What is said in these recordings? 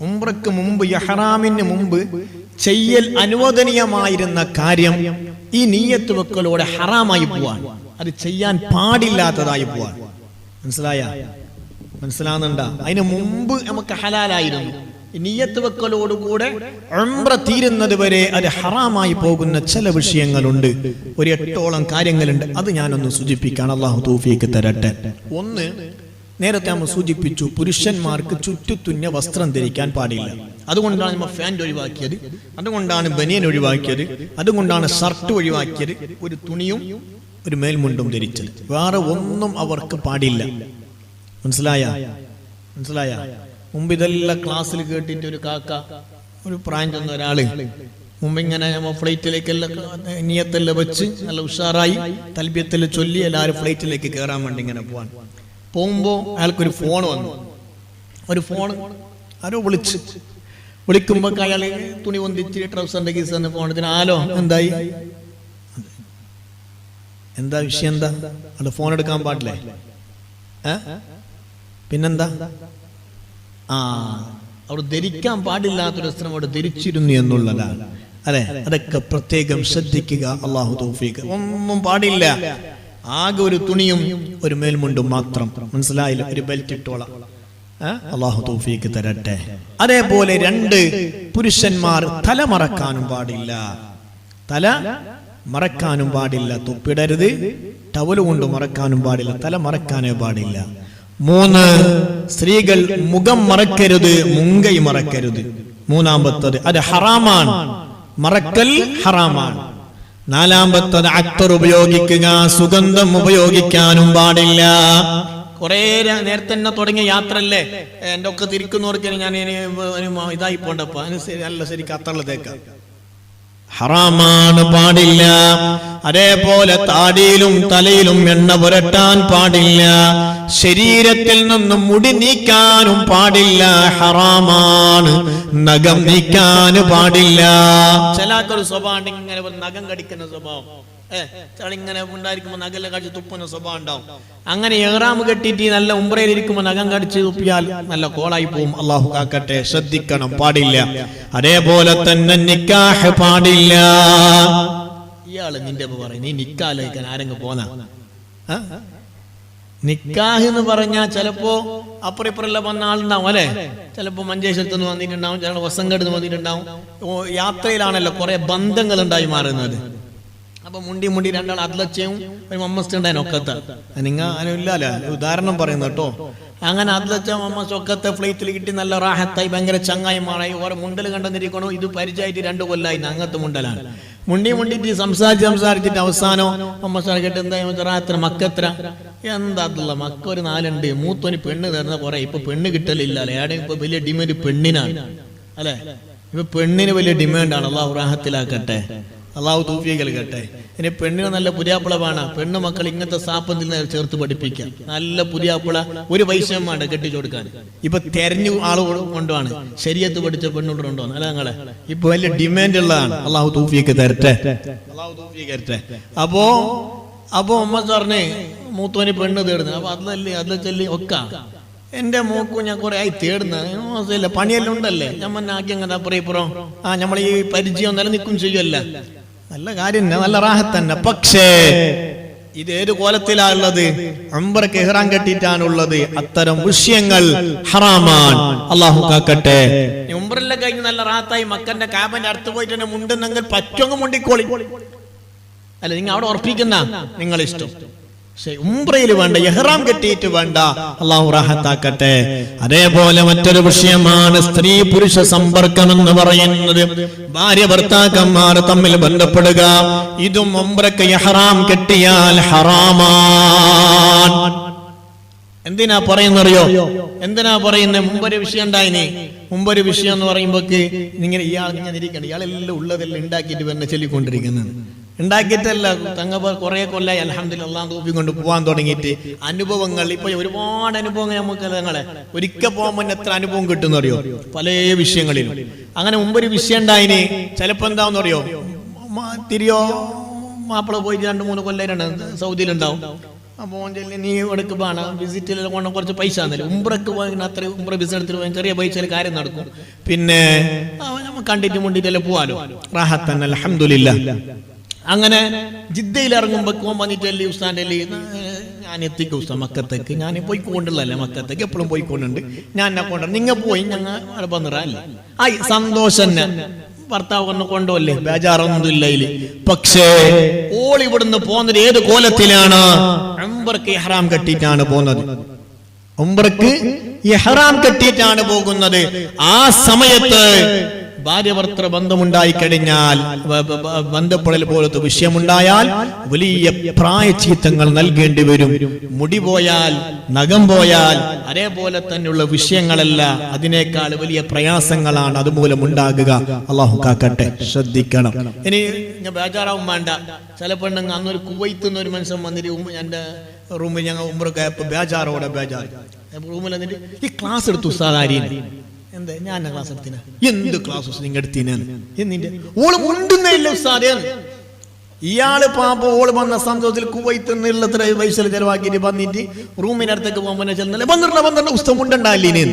ഉംറക്ക് മുമ്പ് യഹ്റാമിന് മുമ്പ് ചെയ്യൽ അനുവദനീയമായിരുന്ന കാര്യം ഈ നീയത്ത് വെക്കലോടെ ഹറാമായി പോവാൻ അത് ചെയ്യാൻ പാടില്ലാത്തതായി പോവാൻ. മനസ്സിലായ? മനസ്സിലാകുന്നുണ്ട അതിന് മുമ്പ് നമുക്ക് ഹലാലായിരുന്നു. നീയത്ത് വെക്കലോടുകൂടെ ഉംറ തീരുന്നത് വരെ അത് ഹറാമായി പോകുന്ന ചില വിഷയങ്ങളുണ്ട്. ഒരു എട്ടോളം കാര്യങ്ങളുണ്ട്. അത് ഞാനൊന്ന് സൂചിപ്പിക്കാൻ അള്ളാഹു തൂഫിക്ക് തരട്ടെ. ഒന്ന് നേരത്തെ നമ്മൾ സൂചിപ്പിച്ചു പുരുഷന്മാർക്ക് ചുറ്റുത്തുന്ന വസ്ത്രം ധരിക്കാൻ പാടില്ല. അതുകൊണ്ടാണ് നമ്മൾ ഫാന്റ് ഒഴിവാക്കിയത് അതുകൊണ്ടാണ് ബനിയൻ ഒഴിവാക്കിയത് അതുകൊണ്ടാണ് ഷർട്ട് ഒഴിവാക്കിയത് ഒരു തുണിയും ഒരു മേൽമുണ്ടും ധരിച്ചത്. വേറെ ഒന്നും അവർക്ക് പാടില്ല. മനസ്സിലായ? മനസ്സിലായ? മുമ്പ് ഇതെല്ലാം ക്ലാസ്സിൽ കേട്ടിട്ട് ഒരു കാക്ക ഒരു പ്രായം ചെന്ന ഒരാൾ മുമ്പ് ഇങ്ങനെ നമ്മ ഫ്ലൈറ്റിലേക്കെല്ലാം നിയത്തെല്ലാം വെച്ച് നല്ല ഉഷാറായി തൽബ്യത്തെല്ലാം ചൊല്ലി എല്ലാവരും ഫ്ലൈറ്റിലേക്ക് കയറാൻ വേണ്ടി ഇങ്ങനെ പോവാൻ. പോകുമ്പോ അയാൾക്കൊരു ഫോൺ വന്നു. ഒരു ഫോൺ ആരോ വിളിച്ച്. വിളിക്കുമ്പോ അയാൾ തുണി പൊന്തിച്ച് ട്രൗസറിന്റെ കീസ് തന്നെ ഫോൺ ആലോ എന്തായി? എന്താ വിഷയം എന്താ? അവിടെ ഫോൺ എടുക്കാൻ പാടില്ലേ? പിന്നെന്താ? ആ അവർ ധരിക്കാൻ പാടില്ലാത്തൊരു വസ്ത്രം അവിടെ ധരിച്ചിരുന്നു എന്നുള്ളതാണ്. അല്ലെ? അതൊക്കെ പ്രത്യേകം ശ്രദ്ധിക്കുക. അള്ളാഹു തൗഫീഖ് ഒന്നും പാടില്ല. ആകെ ഒരു തുണിയും ഒരു മേൽമുണ്ടും മാത്രം. മനസ്സിലായില്ല? ഒരു ബെൽറ്റ് ഇട്ടോളാം? അള്ളാഹു തോഫിക്ക് തരട്ടെ. അതേപോലെ രണ്ട് പുരുഷന്മാർ തല മറക്കാനും പാടില്ല. തല മറക്കാനും പാടില്ല. തൊപ്പിടരുത്. ടവൽ കൊണ്ട് മറക്കാനും പാടില്ല. തല മറക്കാനേ പാടില്ല. മൂന്ന് സ്ത്രീകൾ മുഖം മറക്കരുത് മുങ്കൈ മറക്കരുത്. മൂന്നാമത്തത് അത് ഹറാമാണ്. മറക്കൽ ഹറാമാണ്. നാലാമത്തത് അത്തർ ഉപയോഗിക്കുക സുഗന്ധം ഉപയോഗിക്കാനും പാടില്ല. കുറേ നേരത്തെ തന്നെ തുടങ്ങിയ യാത്രല്ലേ എന്റെ ഒക്കെ തിരിക്കുന്നവർക്ക് ഞാൻ ഇതായി പോണ്ടപ്പോ. ശരി- അല്ല ശരിക്കും അത്തള്ള തേക്കാം. ഹറാമാണ് പാടില്ല. അതേപോലെ താടിയിലും തലയിലും എണ്ണ പുരട്ടാൻ പാടില്ല. ശരീരത്തിൽ നിന്നും മുടി നീക്കാനും പാടില്ല. ഹറാമാണ് നഖം നീക്കാൻ പാടില്ല. ചിലക്കൊരു സ്വഭാവം ഇങ്ങനെ നഖം കടിക്കുന്ന സ്വഭാവം. ഇങ്ങനെ ഉണ്ടായിരിക്കുമ്പോൾ നഖെല്ലാം കടിച്ച് തുപ്പുന്ന സ്വഭാവം ഉണ്ടാവും. അങ്ങനെ എഹ്റാം കെട്ടിയിട്ട് നല്ല ഉംബ്രയിൽ ഇരിക്കുമ്പോൾ നഖം കടിച്ച് തുപ്പിയാൽ നല്ല കോളായി പോവും. അള്ളാഹു കാക്കട്ടെ ശ്രദ്ധിക്കണം പാടില്ല. അതേപോലെ തന്നെ നിക്കാഹ് പാടില്ല. ഇയാൾ നിന്റെ പറയും നീ നിക്കാലോചിക്കാൻ ആരെങ്കിലും പോന്നാ? നിക്കാഹ് എന്ന് പറഞ്ഞാൽ ചിലപ്പോ അപ്പുറം ഇപ്പുറമെല്ലാം വന്ന ആളുണ്ടാവും അല്ലെ? ചിലപ്പോ മഞ്ചേശ്വരത്ത് നിന്ന് വന്നിട്ടുണ്ടാവും ചില വസങ്കടുന്ന് വന്നിട്ടുണ്ടാവും. യാത്രയിലാണല്ലോ കുറെ ബന്ധങ്ങൾ ഉണ്ടായി മാറുന്നത്. അപ്പൊ മുണ്ടി മുണ്ടി രണ്ടാൾ അത്ലച്ചയും ഒരു മമ്മസ്ത ഉണ്ടായിരുന്നു ഒക്കത്ത്. നിങ്ങ അതിനില്ല ഉദാഹരണം പറയുന്നു കേട്ടോ. അങ്ങനെ അദ്ലച്ച മമ്മസ് ഒക്കത്തെ ഫ്ലൈറ്റിൽ കിട്ടി നല്ല റാഹത്തായി ഭയങ്കര ചങ്ങായിമാറായി ഓരോ മുണ്ടൽ കണ്ടെന്നിരിക്കണോ ഇത് പരിചയമായിട്ട് രണ്ടു കൊല്ലായി. അങ്ങനത്തെ മുണ്ടലാണ്. മുണ്ടി മുണ്ടിട്ട് സംസാരിച്ച് സംസാരിച്ചിട്ട് അവസാനോ മമ്മസ് കേട്ട് എന്താ മക്കത്ര എന്താ അതുള്ള മക്ക ഒരു നാലുണ്ട്. മൂത്തോന് പെണ്ണ് തരുന്ന കുറെ. ഇപ്പൊ പെണ്ണ് കിട്ടലില്ല ഏടെ ഇപ്പൊ വലിയ ഡിമാൻഡ് പെണ്ണിനാണ്. അല്ലെ? ഇപ്പൊ പെണ്ണിന് വലിയ ഡിമാൻഡാണ് അള്ളാഹു റാഹത്തിലാക്കട്ടെ. അള്ളാഹു തൂഫിയകൾ കേട്ടെ. ഇനി പെണ്ണിന് നല്ല പുതിയാപ്പിള വേണം പെണ്ണു മക്കൾ ഇങ്ങനത്തെ സാപ്പത്തിൽ നിന്ന് ചേർത്ത് പഠിപ്പിക്കാം നല്ല പുതിയാപ്പിള ഒരു പൈസയും വേണ്ട കെട്ടിച്ചു കൊടുക്കാൻ. ഇപ്പൊ തെരഞ്ഞു ആൾ കൊണ്ടുവാണ്. ശരിയത്ത് പഠിച്ച പെണ്ണുണ്ടോ അല്ല ഞങ്ങളെ ഇപ്പൊ വലിയ ഡിമാൻഡ് ഉള്ളതാണ്. അള്ളാഹു തൂഫിയൊക്കെ തരട്ടെ. അള്ളാഹു തൂഫിയൊക്കെ തരട്ടെ. അപ്പോ അപ്പൊ അമ്മ പറഞ്ഞേ മൂത്തോനെ പെണ്ണ് തേടുന്നത്. അപ്പൊ അതിലല്ലേ അതിൽ ചെല്ലി ഒക്കെ. എന്റെ മോക്കും ഞാൻ കുറെ ആയി തേടുന്ന പണിയെല്ലാം ഉണ്ടല്ലേ? ഞാൻ ആക്കി അങ്ങനെ അപ്പുറം ഇപ്പുറം ആ നമ്മൾ ഈ പരിചയം നിലനിൽക്കും ചെയ്യുമല്ല നല്ല കാര്യം നല്ല റാഹത്ത് തന്നെ. പക്ഷേ ഇത് ഏത് കോലത്തിലാണുള്ളത് അമ്പറക്ക് ഇഹ്റാൻ കെട്ടിയിട്ടാണുള്ളത്. അത്തരം വിഷയങ്ങൾ ഹറാമാണ്. അള്ളാഹു കാക്കട്ടെ. ഉംബറെല്ലാം കഴിഞ്ഞ് നല്ല റാത്തായി മക്കന്റെ കാബന്റെ അടുത്ത് പോയിട്ട് തന്നെ മുണ്ടെന്നെങ്കിൽ പറ്റുമെങ്കിൽ മുണ്ടിക്കോളി. അല്ല നിങ്ങൾ അവിടെ ഉറപ്പിക്കുന്ന നിങ്ങൾ ഇഷ്ടം. ഉംറയിൽ വേണ്ട എഹ്റാം കെട്ടിയിട്ട് വേണ്ട അള്ളാഹു റാഹത്താക്കട്ടെ. അതേപോലെ മറ്റൊരു വിഷയമാണ് സ്ത്രീ പുരുഷ സമ്പർക്കം എന്ന് പറയുന്നത്. ഭാര്യ ഭർത്താക്കന്മാർ തമ്മിൽ ബന്ധപ്പെടുക. ഇതും ഉംറക്ക് എഹ്റാം കെട്ടിയാൽ ഹറാമാൻ. എന്തിനാ പറയുന്നറിയോ? എന്തിനാ പറയുന്നത് മുമ്പൊരു വിഷയം ഉണ്ടായിനെ. മുമ്പൊരു വിഷയം എന്ന് പറയുമ്പോക്ക് ഇങ്ങനെ ഇയാൾ ഇങ്ങനെ ഇരിക്കണം ഇയാളെല്ലാം ഉള്ളതെല്ലാം ഉണ്ടാക്കിയിട്ട് തന്നെ ചൊല്ലിക്കൊണ്ടിരിക്കുന്നത് ഉണ്ടാക്കിയിട്ടല്ല. തങ്ങ കുറെ കൊല്ലായി. അലഹമ്മദില്ല തൂപ്പി കൊണ്ട് തുടങ്ങിയിട്ട് അനുഭവങ്ങൾ. ഇപ്പൊ ഒരുപാട് അനുഭവങ്ങൾ നമുക്ക് തങ്ങളെ. ഒരിക്കൽ പോകാൻ മുന്നേ എത്ര അനുഭവം കിട്ടുന്ന അറിയോ പല വിഷയങ്ങളിലും. അങ്ങനെ മുമ്പൊരു വിഷയം ഉണ്ടായിന്. ചിലപ്പോ എന്താന്ന് അറിയോ തിരിയോ? മാപ്പിള പോയി രണ്ട് മൂന്ന് കൊല്ലം സൗദിയിലുണ്ടാവും. അപ്പോൾ ചൊല്ലി നീ ഇവിടേക്ക് പാണ വിസിറ്റിൽ കുറച്ച് പൈസ തന്നില്ല? ഉംബ്രക്ക് പോയി അത്ര ഉംബ്ര ബിസിനസ് എടുത്തിട്ട് പോയി ചെറിയ പൈസയിൽ കാര്യം നടക്കും. പിന്നെ നമ്മൾ നമ്മ കണ്ടിട്ട് മുണ്ടിട്ടല്ലേ പോവാലോ? റാഹത്തൻ അൽഹംദുലില്ലാ അങ്ങനെ ജിദ്ദയിൽ ഇറങ്ങുമ്പോൾ വന്നിട്ട് അല്ലേ ഉസ്താന്റെ ഞാൻ എത്തിക്കും ഉസ്താൻ മക്കത്തേക്ക്. ഞാൻ പോയിക്കൊണ്ടല്ലേ മക്കത്തേക്ക്. എപ്പോഴും പോയിക്കൊണ്ടുണ്ട്. ഞാൻ എന്നെ കൊണ്ടു നിങ്ങൾ പോയി ഞങ്ങൾ അവിടെ വന്നിറല്ലേ ആയി സന്തോഷം ഭർത്താവ് ഒന്ന് കൊണ്ടുപോല്ലേ ബേജാറൊന്നുമില്ല ഇല്ല പക്ഷേ ഓൾ ഇവിടുന്ന് പോകുന്നത് ഏത് കോലത്തിലാണ്? അമ്പർക്ക് ഇഹ്റാം കെട്ടിയിട്ടാണ് പോകുന്നത് ഉംറക്ക് ഇഹ്റാം കെട്ടിയിട്ടാണ് പോകുന്നത്. ആ സമയത്ത് ഭാര്യ ഭർത്തൃ ബന്ധമുണ്ടായി കഴിഞ്ഞാൽ ബന്ധപ്പെടൽ പോലത്തെ വിഷയമുണ്ടായാൽ വലിയ പ്രായച്ചീത്തങ്ങൾ നൽകേണ്ടി വരും. മുടി പോയാൽ നഖം പോയാൽ അതേപോലെ തന്നെയുള്ള വിഷയങ്ങളല്ല അതിനേക്കാൾ വലിയ പ്രയാസങ്ങളാണ് അതുമൂലം ഉണ്ടാകുക അള്ളാഹു കാക്കട്ടെ ശ്രദ്ധിക്കണം. ഇനി ഞാൻ ബേജാറാവും വേണ്ട. ചില പെണ്ണുങ്ങൾ അന്നൊരു കുവൈത്ത് ഒരു മനുഷ്യൻ വന്നിട്ട് എന്റെ റൂമിൽ ഞങ്ങൾ ഉമ്മറൊക്കെ ബേജാറോടെ ബേജാർ റൂമിൽ വന്നിട്ട് ഈ ക്ലാസ് എടുത്തു ഉസ്താദാരിന് എന്താ? ഞാൻ ക്ലാസ് എടുത്തിന? എന്ത് ക്ലാസ് നിങ്ങൾ എടുത്തിന? എന്നിന്റെ ഓൾ മുണ്ടുന്നേ ഉസ്താദേന്ന് ഇയാൾ പാപ്പ ഓൾ വന്ന സന്തോഷത്തിൽ കുവൈത്ത് നിന്നുള്ളത്ര പൈസ ചെലവാക്കിയിട്ട് വന്നിട്ട് റൂമിനടുത്തേക്ക് പോകുമ്പോൾ ചെന്നല്ലേ പന്ത്രണ്ട് പന്ത്രണ്ട് പുസ്തകം മുണ്ടുണ്ടായില്ലേ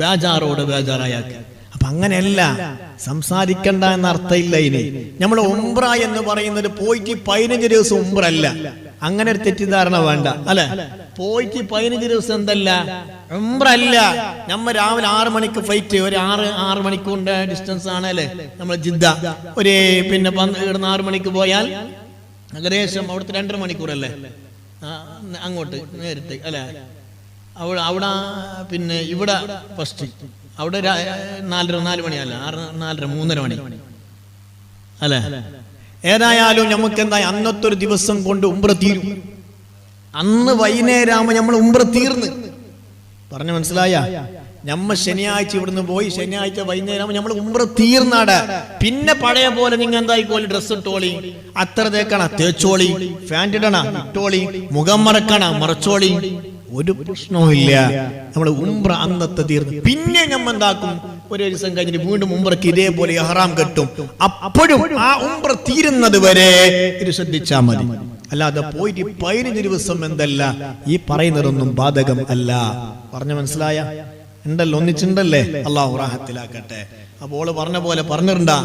ബേജാറോട് ബേജാറായാക്ക്. അപ്പൊ അങ്ങനെയല്ല സംസാരിക്കണ്ട എന്ന അർത്ഥമില്ല ഇനി. നമ്മൾ ഉംറ എന്ന് പറയുന്നത് പോയിട്ട് പതിനഞ്ച് ദിവസം ഉംറ അല്ല അങ്ങനെ ഒരു തെറ്റിദ്ധാരണ വേണ്ട അല്ലെ? പോയിട്ട് പതിനഞ്ച് ദിവസം എന്തല്ല? അല്ല നമ്മ രാവിലെ ആറ് മണിക്ക് ഫ്ലൈറ്റ് ഒരു ആറ് ആറ് മണിക്കൂറിന്റെ ഡിസ്റ്റൻസ് ആണ് അല്ലെ? നമ്മൾ ജിദ്ദ. ഒരു പിന്നെ ഇവിടുന്ന് ആറ് മണിക്ക് പോയാൽ ഏകദേശം അവിടുത്തെ രണ്ടര മണിക്കൂറല്ലേ അങ്ങോട്ട് നേരിട്ട് അല്ലെ? അവിടെ അവിടെ പിന്നെ ഇവിടെ ഫസ്റ്റ് അവിടെ നാലര നാല് മണിയല്ല ആറ് നാലര മൂന്നര മണി. അല്ലെ? ഏതായാലും നമുക്ക് എന്താ അന്നത്തെ ഒരു ദിവസം കൊണ്ട് ഉംറ തീരും. അന്ന് വൈകുന്നേരമാകുമ്പോ നമ്മൾ ഉംറ തീർന്ന്. പറഞ്ഞു മനസ്സിലായ? നമ്മ ശനിയാഴ്ച ഇവിടുന്ന് പോയി ശനിയാഴ്ച വൈകുന്നേരം നമ്മൾ ഉംറ തീർന്നാട്. പിന്നെ പഴയ പോലെ നിങ്ങൾ എന്തായി എന്തായിക്കോളി ഡ്രസ് ഇട്ടോളി? അത്ര തേക്കണ തേച്ചോളി. ഫാന്റ് ഇടണ ഇട്ടോളി. മുഖം മറക്കണ മറച്ചോളി. ഒരു പ്രശ്നവും ഇല്ല. നമ്മൾ ഉംറ അന്നത്തെ തീർന്നു. പിന്നെ നമ്മ എന്താക്കും? ഒരു ദിവസം കഴിഞ്ഞിട്ട് വീണ്ടും ഉംറക്ക് ഇതേപോലെ ഇഹ്റാം കെട്ടും. അപ്പോഴും ആ ഉംറ തീരുന്നത് വരെ ഇത് ശ്രദ്ധിച്ചാൽ മതി. അല്ലാതെ പോയിട്ട് പതിനഞ്ച് ദിവസം എന്തല്ല? ഈ പറയുന്നതൊന്നും ബാധകം അല്ല. പറഞ്ഞു മനസ്സിലായ? ഉണ്ടല്ലോ ഒന്നിച്ചുണ്ടല്ലേ? അള്ളാഹു റാഹത്തിലാക്കട്ടെ. അപ്പോൾ പറഞ്ഞ പോലെ പറഞ്ഞിട്ടുണ്ടാ?